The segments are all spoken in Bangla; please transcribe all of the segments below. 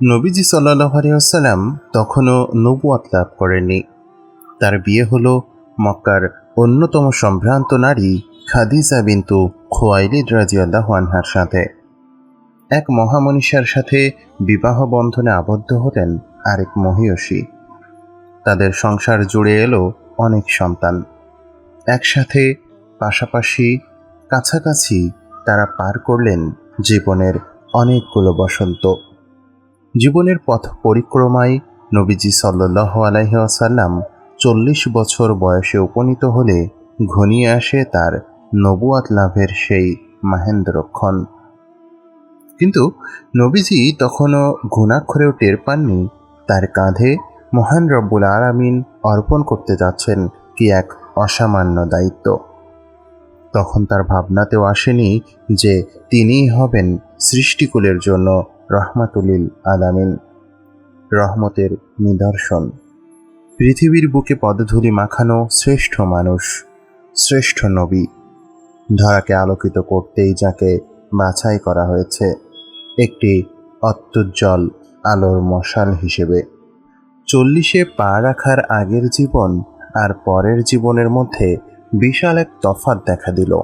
নবীজি সাল্লাহ আলিয়াল্লাম তখনও নবুয়াত লাভ করেননি। তার বিয়ে হলো মক্কার অন্যতম সম্ভ্রান্ত নারী খাদিজা বিন্তু খোয়াইলিদ রাজিয়াল্লাহ আনহার সাথে। এক মহামনীষার সাথে বিবাহ বন্ধনে আবদ্ধ হলেন আরেক মহিয়সী। তাদের সংসার জুড়ে এলো অনেক সন্তান। একসাথে পাশাপাশি কাছাকাছি তারা পার করলেন জীবনের অনেকগুলো বসন্ত। জীবনের পথ পরিক্রমায় নবীজি সাল্লাহ আলাইসাল্লাম চল্লিশ বছর বয়সে উপনীত হলে ঘনিয়ে আসে তার নবুয়াত লাভের সেই মাহেন্দ্রক্ষণ কিন্তু নবীজি তখনও ঘুণাক্ষরেও টের পাননি। তার কাঁধে মহান রব্বুল আরামিন অর্পণ করতে যাচ্ছেন কি এক অসামান্য দায়িত্ব। তখন তার ভাবনাতেও আসেনি যে তিনিই হবেন সৃষ্টিকুলের জন্য রহমাতুলিল আলামিন, রহমতের নিদর্শন। পৃথিবীর বুকে পদধূলি মাখানো শ্রেষ্ঠ মানুষ, শ্রেষ্ঠ নবী, ধরাকে আলোকিত করতেই যাকে বাছাই করা হয়েছে, একটি অত্যুজ্জ্বল আলোর মশাল হিসেবে। চল্লিশে পা রাখার আগের জীবন আর পরের জীবনের মধ্যে বিশাল এক তফাৎ দেখা দিল।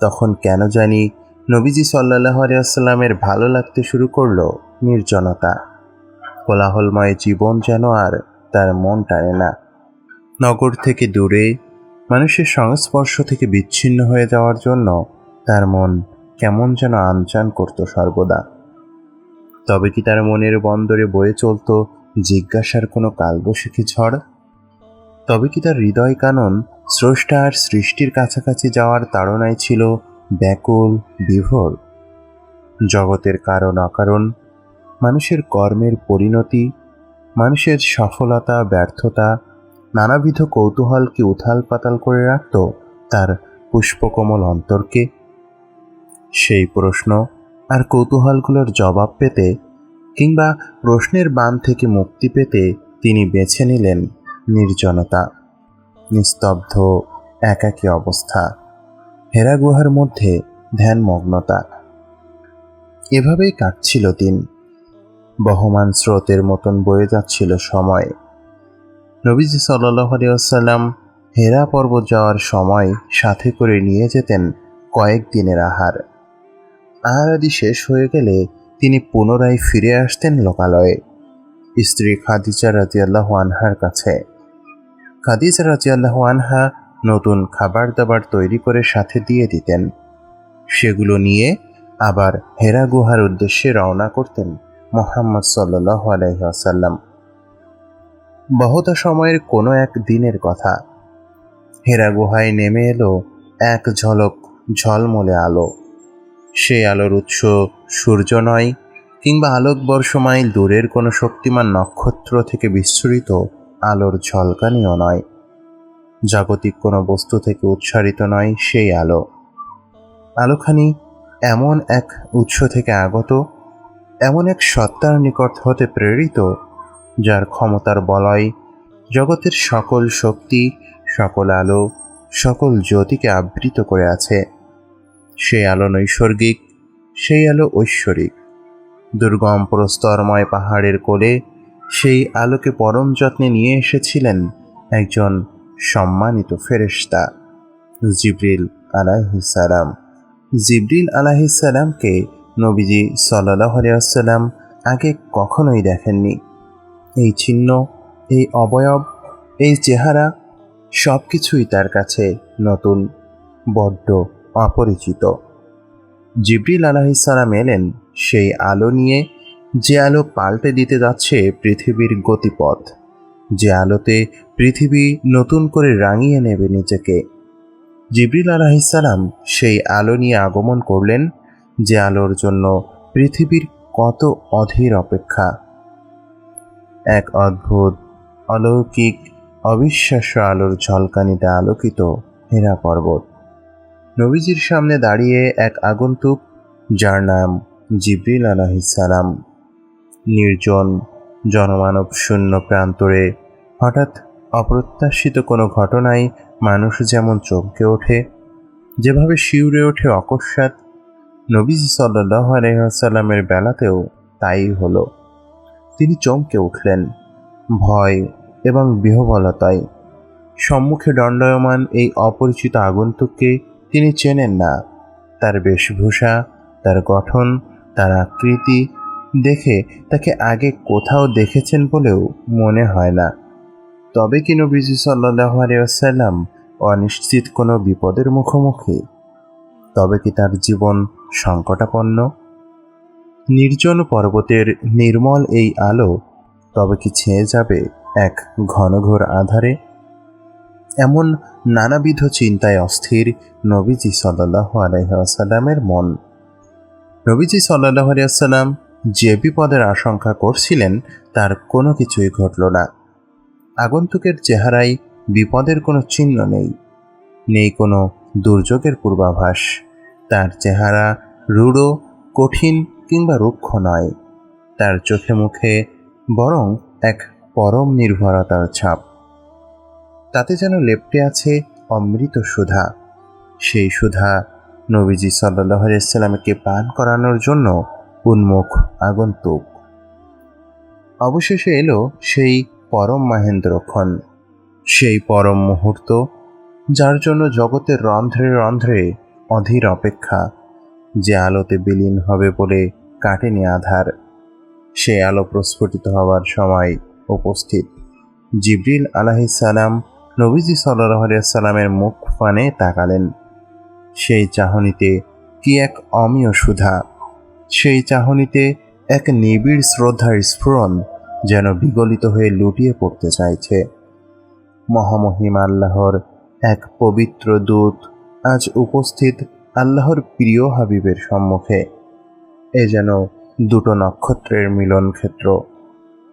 তখন কেন জানি নবীজি সাল্লাহ আলিয়াল্লামের ভালো লাগতে শুরু করল নির্জনতা। কোলাহলময় জীবন যেন আর তার মন টানে না। নগর থেকে দূরে, মানুষের সংস্পর্শ থেকে বিচ্ছিন্ন হয়ে যাওয়ার জন্য তার মন কেমন যেন আনচান করত সর্বদা। তবে কি তার মনের বন্দরে বয়ে চলত জিজ্ঞাসার কোনো কালবৈশাখী ঝড়? তবে কি তার হৃদয় কানন স্রষ্টা আর সৃষ্টির কাছাকাছি যাওয়ার তাড়নায় ছিল ব্যাকুল, বিভোর। জগতের কারণ অকারণ, মানুষের কর্মের পরিণতি, মানুষের সফলতা, ব্যর্থতা, নানাবিধ কৌতূহলকে উথাল পাতাল করে রাখত তার পুষ্পকমল অন্তরকে। সেই প্রশ্ন আর কৌতূহলগুলোর জবাব পেতে কিংবা প্রশ্নের বান থেকে মুক্তি পেতে তিনি বেছে নিলেন নির্জনতা, নিস্তব্ধ, একাকী অবস্থা। হেরা গুহার মধ্যে ধ্যানমগ্নতা এভাবেই কাটছিল দিন। বহমান স্রোতের মতন বয়ে যাচ্ছিল সময়। নবীজি সাল্লাহ হেরা পর্বত যাওয়ার সময় সাথে করে নিয়ে যেতেন কয়েক দিনের আহার। আহার আদি শেষ হয়ে গেলে তিনি পুনরায় ফিরে আসতেন লোকালয়ে। স্ত্রী খাদিজা রাজিয়াল্লাহ আনহার কাছে। খাদিজা রাজিয়াল্লাহ আনহা নতুন খাবার দাবার তৈরি করে সাথে দিয়ে দিতেন। সেগুলো নিয়ে আবার হেরা গুহার উদ্দেশ্যে রওনা করতেন মোহাম্মদ সাল্লাহ আলহাসাল্লাম বহুতা সময়ের কোনো এক দিনের কথা। হেরা গুহায় নেমে এলো এক ঝলক ঝলমলে আলো। সেই আলোর উৎস সূর্য নয় কিংবা আলোক বর্ষমাইল দূরের কোনো শক্তিমান নক্ষত্র থেকে বিস্ফোরিত আলোর ঝলকানিও নয়। জাগতিক কোনো বস্তু থেকে উৎসারিত নয়, সেই আলো। আলোখানি এমন এক উৎস থেকে আগত, এমন এক সত্তার নিকট হতে প্রেরিত, যার ক্ষমতার বলয় জগতের সকল শক্তি, সকল আলো, সকল জ্যোতিকে আবৃত করে আছে। সেই আলো নৈসর্গিক, সেই আলো ঐশ্বরিক। দুর্গম প্রস্তরময় পাহাড়ের কোলে সেই আলোকে পরম যত্নে নিয়ে এসেছিলেন একজন সম্মানিত ফেরেশতা জিব্রিল আলাইহিসালাম জিব্রিল আলাইহিসালামকে নবীজি সাল্লাহ আগে কখনোই দেখেননি। এই চিহ্ন এই অবয়ব, এই চেহারা সব কিছুই তার কাছে নতুন, বড্ড অপরিচিত। জিব্রিল আলাহিসাল্লাম এলেন সেই আলো নিয়ে, যে আলো পাল্টে দিতে যাচ্ছে পৃথিবীর গতিপথ। যে আলোতে পৃথিবী নতুন করে রাঙিয়ে নেবে নিজেকে। জিব্রিল আলাহিসাল্লাম সেই আলো নিয়ে আগমন করলেন, যে আলোর জন্য পৃথিবীর কত অধীর অপেক্ষা। এক অদ্ভুত, অলৌকিক, অবিশ্বাস্য আলোর ঝলকানিতে আলোকিত হেরা পর্বত। নবীজির সামনে দাঁড়িয়ে এক আগন্তুক, যার নাম জিব্রিল আলাহিসাল্লাম নির্জন জনমানব শূন্য প্রান্তরে। হঠাৎ অপ্রত্যাশিত কোনো ঘটনায় মানুষ যেমন চমকে ওঠে, যেভাবে শিউরে ওঠে অকস্মাৎ, নবীজি সাল্লাহ আলহামের বেলাতেও তাই হলো। তিনি চমকে উঠলেন, ভয় এবং বিহবলতায়। সম্মুখে দণ্ডায়মান এই অপরিচিত আগন্তুককে তিনি চেনেন না। তার বেশভূষা, তার গঠন, তার আকৃতি দেখে তাকে আগে কোথাও দেখেছেন বলেও মনে হয় না। তবে কি নবীজি সাল্লাহ আলিয়াল্লাম অনিশ্চিত কোনো বিপদের মুখোমুখি? তবে কি তার জীবন সংকটাপন্ন? নির্জন পর্বতের নির্মল এই আলো তবে কি ছেয়ে যাবে এক ঘনঘোর আধারে? এমন নানাবিধ চিন্তায় অস্থির নবীজি সাল্লাহ আলহামের মন। নবীজি সাল্লাহ আলিয়াল্লাম যে বিপদের আশঙ্কা করছিলেন, তার কোনো কিছুই ঘটল না। আগন্তুকের চেহারায় বিপদের কোনো চিহ্ন নেই নেই কোনো দুর্যোগের পূর্বাভাস। তার চেহারা রূঢ়, কঠিন কিংবা রুক্ষ নয়। তার চোখে মুখে বরং এক পরম নির্ভরতার ছাপ। তাতে যেন লেপটে আছে অমৃত সুধা। সেই সুধা নবীজি সাল্লাহ ইসলামকে পান করানোর জন্য উন্মুখ আগন্তুক। অবশেষে এলো সেই পরম মাহেন্দ্রক্ষণ সেই পরম মুহূর্ত, যার জন্য জগতের রন্ধ্রে রন্ধ্রে অধীর অপেক্ষা, যে আলোতে বিলীন হবে বলে কাটেনি আধার। সে আলো প্রস্ফুটিত হওয়ার সময় উপস্থিত। জিবরিল আলাহিসাল্লাম নবীজি সাল্লাহ সাল্লামের মুখ ফানে তাকালেন। সেই চাহনিতে কি এক অমীয় সুধা। সেই চাহনিতে এক নিবিড় শ্রদ্ধার স্ফুরণ যেন বিগলিত হয়ে লুটিয়ে পড়তে চাইছে। মহামহিম আল্লাহর এক পবিত্র দূত আজ উপস্থিত আল্লাহর প্রিয় হাবিবের সম্মুখে। এ যেন দুটো নক্ষত্রের মিলন ক্ষেত্র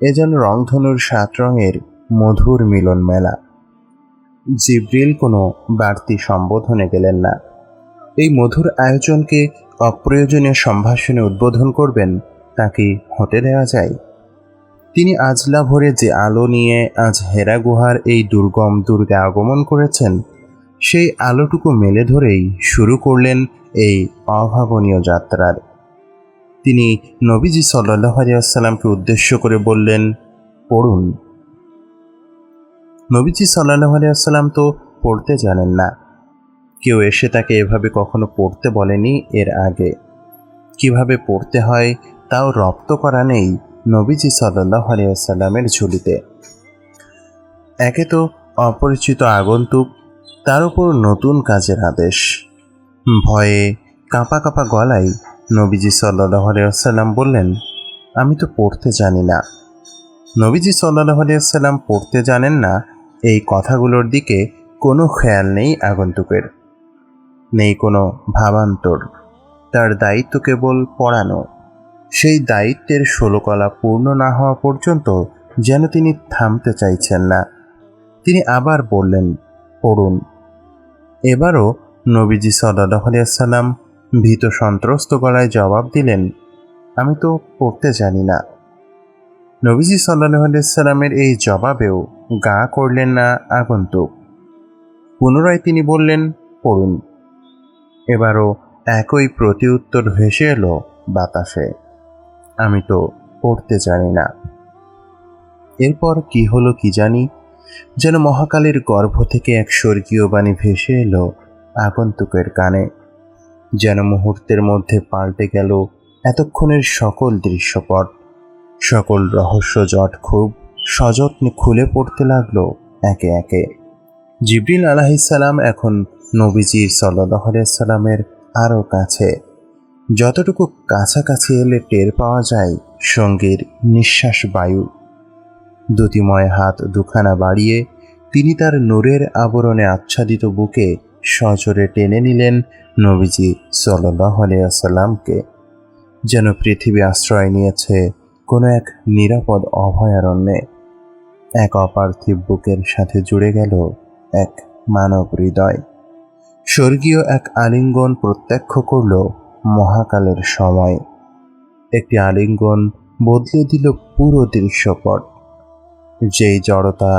এ যেন রংধনুর সাত রঙের মধুর মিলন মেলা জিব্রিল কোনো বাড়তি সম্বোধনে গেলেন না। এই মধুর আয়োজনকে অপ্রয়োজনীয় সম্ভাষণে উদ্বোধন করবেন তাকে হতে দেওয়া যায়। তিনি আজলা ভরে যে আলো নিয়ে আজ হেরা গুহার এই দুর্গম দুর্গে আগমন করেছেন, সেই আলোটুকু মেলে ধরেই শুরু করলেন এই অভাবনীয় যাত্রার। তিনি নবীজি সাল্লাহ আলিয়াল্লামকে উদ্দেশ্য করে বললেন, পড়ুন। নবীজি সাল্লাহ আলিয়াল্লাম তো পড়তে জানেন না। কেউ এসে তাকে এভাবে কখনো পড়তে বলেনি এর আগে। কীভাবে পড়তে হয় তাও রপ্ত করা নেই নবীজি সাল্লাহ আলিয়াল্লামের ঝুলিতে। একে তো অপরিচিত আগন্তুক, তার উপর নতুন কাজের আদেশ। ভয়ে কাঁপা কাঁপা গলায় নবীজি সাল্লাহ আলিয়াল্লাম বললেন, আমি তো পড়তে জানি না। নবীজি সাল্লাহ আলিয়াল্লাম পড়তে জানেন না, এই কথাগুলোর দিকে কোনো খেয়াল নেই আগন্তুকের। নেই কোনো ভাবান্তর। তার দায়িত্ব কেবল পড়ানো। সেই দায়িত্বের ষোলকলা পূর্ণ না হওয়া পর্যন্ত যেন তিনি থামতে চাইছেন না। তিনি আবার বললেন, পড়ুন। এবারও নবীজি সাল্লাহ আলিয়াল্লাম ভীত সন্ত্রস্ত গলায় জবাব দিলেন, আমি তো পড়তে জানি না। নবীজি সাল্লাহ এই জবাবেও গা করলেন না আগন্তুক। পুনরায় তিনি বললেন, পড়ুন। এবারও একই প্রতিউত্তর ভেসে এলো বাতাসে। আমি তো পড়তে জানি না। এরপর কি হলো কি জানি? যেন মহাকালের গর্ভ থেকে এক স্বর্গীয় বাণী ভেসে এলো আগন্তুকের কানে। যেন মুহূর্তের মধ্যে পাল্টে গেল এতক্ষণের সকল দৃশ্যপট। সকল রহস্য জট খুব সযত্নে খুলে পড়তে লাগল একে একে। জিবরিল আলাহিসাল্লাম এখন সাল্লাহ সাল্লামের আরও কাছে। যতটুকু কাছাকাছি এলে টের পাওয়া যায়, সঙ্গীর নিঃশ্বাস বায়ু। দ্যুতিময় হাত দুখানা বাড়িয়ে তিনি তার নূরের আবরণে আচ্ছাদিত বুকে সজোরে টেনে নিলেন নবীজি সাল্লাহ আলিয়াল্লামকে যেন পৃথিবী আশ্রয় নিয়েছে কোনো এক নিরাপদ অভয়ারণ্যে। এক অপার্থিব বুকের সাথে জুড়ে গেল এক মানব হৃদয়। স্বর্গীয় এক আলিঙ্গন প্রত্যক্ষ করল মহাকালের সময়। একটি আলিঙ্গন বদলে দিল পুরো দৃশ্যপট। যেই জড়তা,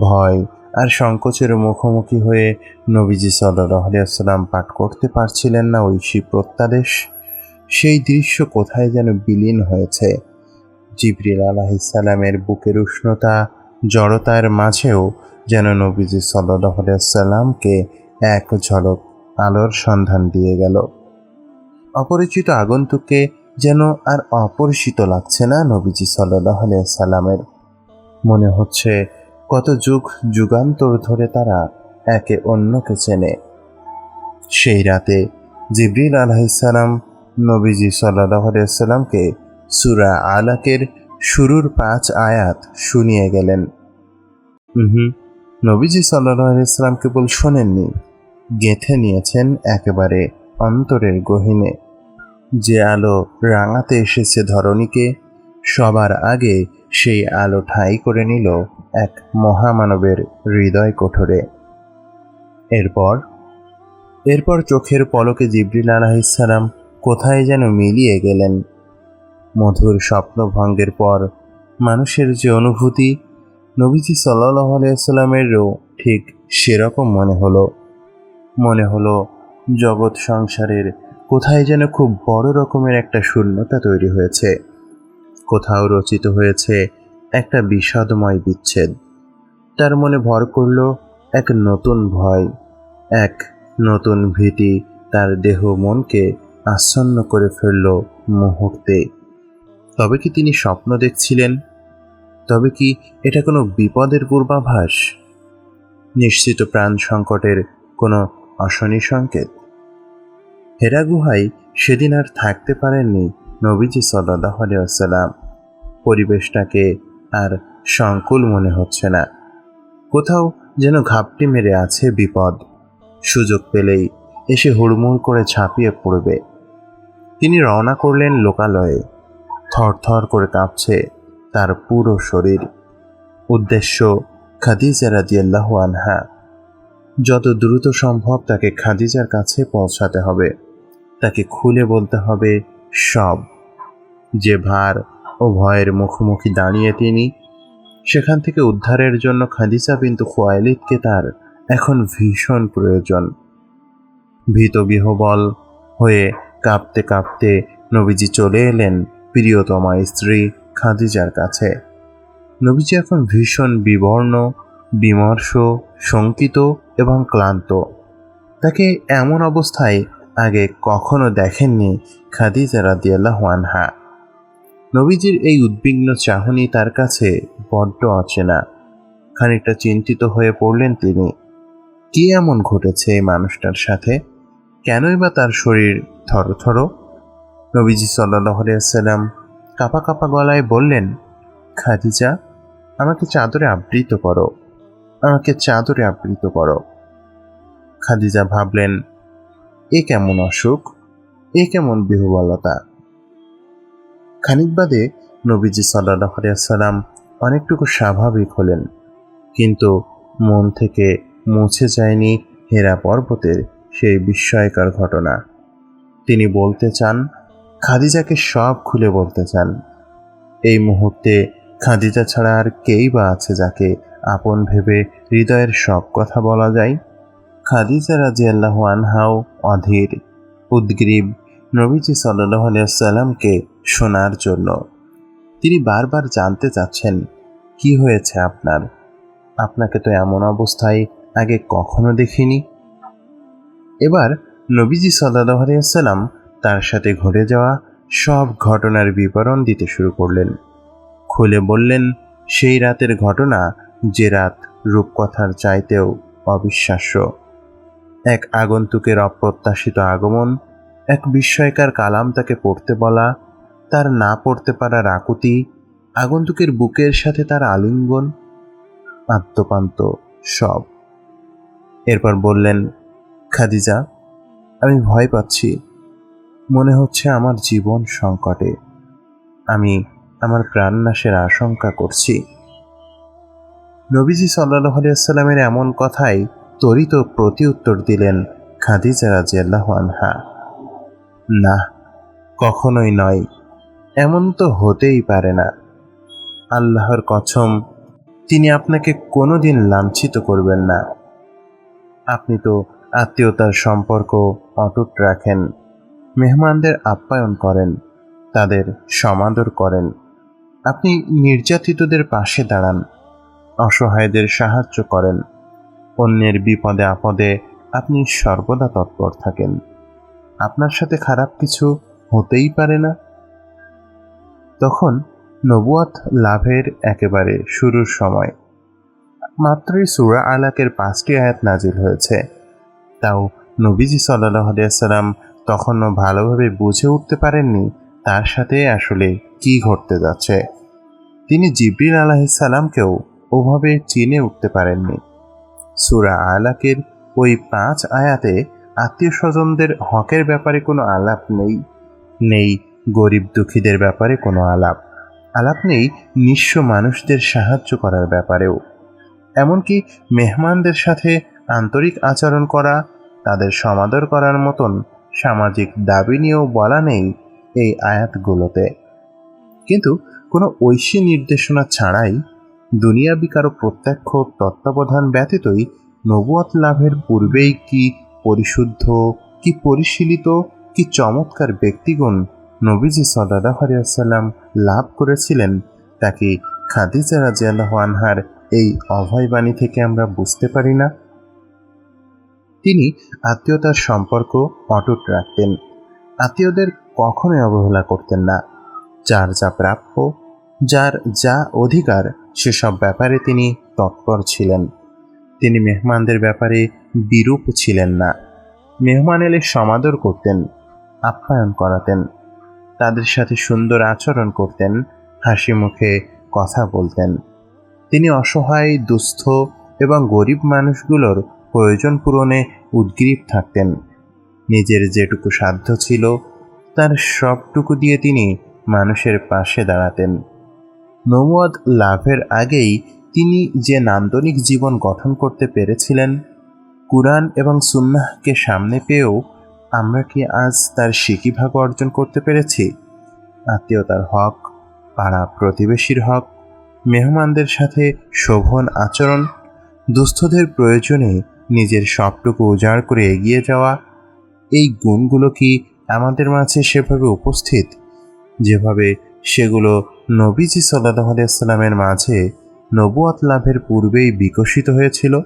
ভয় আর সংকোচের মুখোমুখি হয়ে নবীজি সাল্লাম পাঠ করতে পারছিলেন না ঐশী প্রত্যাদেশ, সেই দৃশ্য কোথায় যেন বিলীন হয়েছে। জিবরিল আলাহিসাল্লামের বুকের উষ্ণতা, জড়তার মাঝেও যেন নবীজি সাল্লাহ সাল্লামকে এক ঝলক আলোর সন্ধান দিয়ে গেল। অপরিচিত আগন্তুককে যেন আর অপরিচিত লাগছে না নবীজি সাল্লাহ সাল্লামের মনে হচ্ছে কত যুগ যুগান্তর ধরে তারা একে অন্যকে চেনে। সেই রাতে জিবরিল আলাইসাল্লাম নবীজি সাল্লাহ সাল্লামকে সুরা আলাকের শুরুর পাঁচ আয়াত শুনিয়ে গেলেন। হুম নবীজি সাল্লাহ সাল্লাম কেবল শোনেননি। গেঁথে নিয়েছেন একেবারে অন্তরের গহিনে। যে আলো রাঙাতে এসেছে ধরণীকে, সবার আগে সেই আলো ঠাই করে নিল এক মহামানবের হৃদয় কোঠরে। এরপর এরপর চোখের পলকে জিবরিল আলাহিসাল্লাম কোথায় যেন মিলিয়ে গেলেন। মধুর স্বপ্নভঙ্গের পর মানুষের যে অনুভূতি, নবীজি সাল্লাহ আলাইসাল্লামেরও ঠিক সেরকম মনে হলো। মনে হলো, জগৎ সংসারের কোথায় যেন খুব বড় রকমের একটা শূন্যতা তৈরি হয়েছে। কোথাও রচিত হয়েছে একটা বিষাদময় বিচ্ছেদ। তার মনে ভর করল এক নতুন ভয়, এক নতুন ভীতি তার দেহ মনকে আচ্ছন্ন করে ফেলল মুহূর্তে। তবে কি তিনি স্বপ্ন দেখছিলেন? তবে কি এটা কোনো বিপদের পূর্বাভাস? নিশ্চিত প্রাণ সংকটের কোনো অশনি সংকেত। হেরা গুহায় সেদিন আর থাকতে পারেননি নবীজি সাল্লাহ আলিয়াল্লাম পরিবেশটাকে আর সংকুল মনে হচ্ছে না। কোথাও যেন ঘাপটি মেরে আছে বিপদ। সুযোগ পেলেই এসে হুড়মুড় করে ঝাঁপিয়ে পড়বে। তিনি রওনা করলেন লোকালয়ে। থরথর করে কাঁপছে তার পুরো শরীর। উদ্দেশ্য খাদিজা রাজিয়াল্লাহ আনহা। যত দ্রুত সম্ভব তাকে খাদিজার কাছে পৌঁছাতে হবে। তাকে খুলে বলতে হবে, সব। যে ভার ও ভয়ের মুখোমুখি দাঁড়িয়ে তিনি, সেখান থেকে উদ্ধারের জন্য খাদিজা বিন্তু খোয়াইলিদকে তার এখন ভীষণ প্রয়োজন। ভীত বিহবল হয়ে কাঁপতে কাঁপতে নবীজি চলে এলেন প্রিয়তমা স্ত্রী খাদিজার কাছে। নবীজি এখন ভীষণ বিবর্ণ বিমর্ষ, শঙ্কিত এবং ক্লান্ত। তাকে এমন অবস্থায় আগে কখনো দেখেননি খাদিজা রাদিয়াল্লাহু আনহা। নবীজির এই উদ্বিগ্ন চাহনি তার কাছে বড্ড অচেনা। খানিকটা চিন্তিত হয়ে পড়লেন তিনি। কি এমন ঘটেছে এই মানুষটার সাথে? কেনই বা তার শরীর থরথর? নবীজি সাল্লাহ সাল্লাম কাপা কাপা গলায় বললেন, খাদিজা, আমাকে চাদরে আবৃত করো। আমাকে চাদরে আবৃত করো। খাদিজা ভাবলেন, এ কেমন অসুখ? এ কেমন বিহুবলতা? খানিক বাদে নবীজি সাল্লাহ সাল্লাম অনেকটুকু স্বাভাবিক হলেন, কিন্তু মন থেকে মুছে যায়নি হেরা পর্বতের সেই বিস্ময়কর ঘটনা। তিনি বলতে চান, খাদিজাকে সব খুলে বলতে চান। এই মুহূর্তে খাদিজা ছাড়া আর কেই বা আছে যাকে আপন ভেবে হৃদয়ের সব কথা বলা যায়। খাদিজা রাজি আল্লাহ আনহাও অধীর, উদ্গ্রীব নবীজি সাল্লাহ শোনার জন্য। তিনি বারবার জানতে চাচ্ছেন, কি হয়েছে আপনার? আপনাকে তো এমন অবস্থায় আগে কখনো দেখিনি? এবার নবীজি সাল্লাহ সাল্লাম তার সাথে ঘটে যাওয়া সব ঘটনার বিবরণ দিতে শুরু করলেন। খুলে বললেন, সেই রাতের ঘটনা যে রাত রূপকথার চাইতেও অবিশ্বাস্য। এক আগন্তুকের অপ্রত্যাশিত আগমন, এক বিস্ময়কার কালাম তাকে পড়তে বলা, তার না পড়তে পারার আকুতি আগন্তুকের বুকের সাথে তার আলিঙ্গন আত্মপান্ত সব। এরপর বললেন, খাদিজা, আমি ভয় পাচ্ছি। মনে হচ্ছে আমার জীবন সংকটে। আমি আমার প্রাণনাশের আশঙ্কা করছি। নবীজি সাল্লাহ আলিয়াল্লামের এমন কথাই তরিত প্রতি উত্তর দিলেন খাদিজা রাজিয়াল্লাহ আনহা। না কখনোই নয়, এমন তো হতেই পারে না। আল্লাহর কছম তিনি আপনাকে কোনোদিন লাঞ্ছিত করবেন না। আপনি তো আত্মীয়তার সম্পর্ক অটুট রাখেন, মেহমানদের আপ্যায়ন করেন, তাদের সমাদর করেন। আপনি নির্যাতিতদের পাশে দাঁড়ান। অসহায়দের সাহায্য করেন। অন্যের বিপদে আপদে আপনি সর্বদা তৎপর থাকেন। আপনার সাথে খারাপ কিছু হতেই পারে না। তখন নবুয়াত লাভের একেবারে শুরুর সময়। মাত্রই সুরা আলাকের পাঁচটি আয়াত নাজিল হয়েছে। তাও নবীজি আলিয়াল্লাম তখনও ভালোভাবে বুঝে উঠতে পারেননি তার সাথে আসলে কি ঘটতে যাচ্ছে। তিনি জিবরিল আলাহিসাল্লামকেও ওভাবে চিনে উঠতে পারেননি। সুরা আলাকের ওই পাঁচ আয়াতে আত্মীয় স্বজনদের হকের ব্যাপারে কোনো আলাপ নেই নেই গরিব দুঃখীদের ব্যাপারে কোনো আলাপ। আলাপ নেই নিঃস্ব মানুষদের সাহায্য করার ব্যাপারেও। এমনকি মেহমানদের সাথে আন্তরিক আচরণ করা, তাদের সমাদর করার মতন সামাজিক দাবি নিয়েও বলা নেই এই আয়াতগুলোতে। কিন্তু কোনো ঐশী নির্দেশনা ছাড়াই দুনিয়াবি কারও প্রত্যক্ষ তত্ত্বাবধান ব্যতীতই নবুয়াত লাভের পূর্বেই কি পরিশুদ্ধ, কি পরিশীলিত, কি চমৎকার ব্যক্তিগণ নবীজি সাল্লাহ আলিয়াল্লাম লাভ করেছিলেন, তাকে খাদিজা রাজিয়াল্লাহ আনহার এই অভয়বাণী থেকে আমরা বুঝতে পারি না। তিনি আত্মীয়তার সম্পর্ক অটুট রাখতেন, আত্মীয়দের কখনোই অবহেলা করতেন না, যার যা প্রাপ্য যার যা অধিকার সেসব ব্যাপারে তিনি তৎপর ছিলেন। তিনি মেহমানদের ব্যাপারে বিরূপ ছিলেন না। মেহমান এলে সমাদর করতেন, আপ্যায়ন করাতেন, তাদের সাথে সুন্দর আচরণ করতেন, হাসি মুখে কথা বলতেন। তিনি অসহায়, দুস্থ এবং গরিব মানুষগুলোর প্রয়োজন পূরণে উদ্গ্রীব থাকতেন। নিজের যেটুকু সাধ্য ছিল, তার সবটুকু দিয়ে তিনি মানুষের পাশে দাঁড়াতেন। নমুয়াদ লাভের আগেই তিনি যে নান্দনিক জীবন গঠন করতে পেরেছিলেন, কুরআন এবং সুন্নাহকে সামনে পেয়েও আমরা কি আজ তার সিকিভাগ অর্জন করতে পেরেছি? আত্মীয়তার হক, পাড়া প্রতিবেশীর হক, মেহমানদের সাথে শোভন আচরণ, দুস্থদের প্রয়োজনে নিজের সবটুকু উজাড় করে এগিয়ে যাওয়া, এই গুণগুলো কি আমাদের মাঝে সেভাবে উপস্থিত? যেভাবে সেগুলো নবীজি সাল্লাহ আলিয়াল্লামের মাঝে নবুয়াত লাভের পূর্বেই বিকশিত হয়েছিল।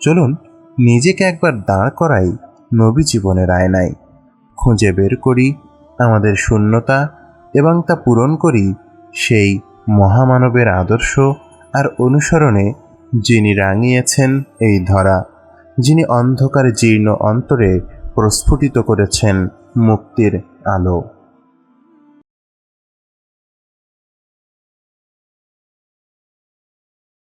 চলুন, নিজেকে একবার দাঁড় করাই নবী জীবনের আয়নায়। খুঁজে বের করি আমাদের শূন্যতা এবং তা পূরণ করি সেই মহামানবের আদর্শ আর অনুসরণে যিনি রাঙিয়েছেন এই ধরা, যিনি অন্ধকার জীর্ণ অন্তরে প্রস্ফুটিত করেছেন মুক্তির আলো।